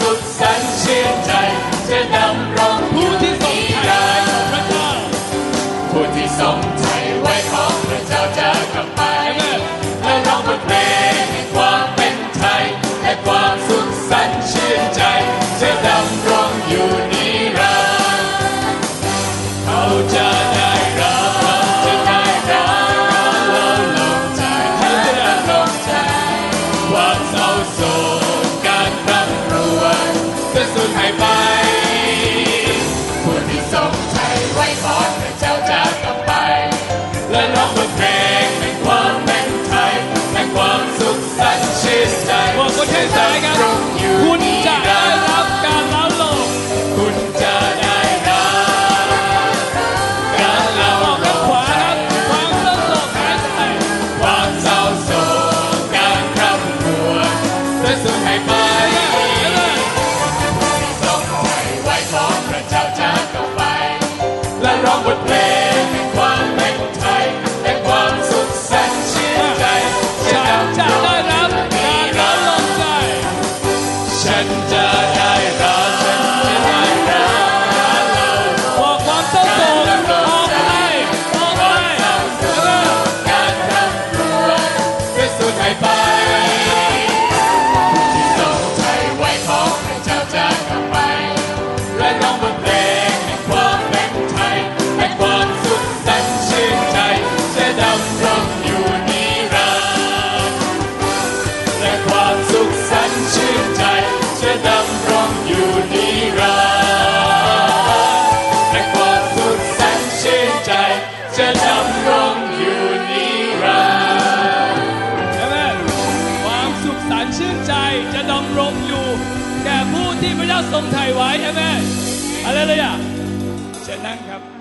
สุดแสนเชื่อใจจะดำรง บทเพลงแห่งควาแมงไทยแห่งความสุขสันต์ใจมอนแค่สายกั ชื่นใจจะดำรงอยู่ แก่ผู้ที่พระเจ้าทรงไถ่ไว้ใช่ไหมอะไรเลยอะเช่นนั้นครับ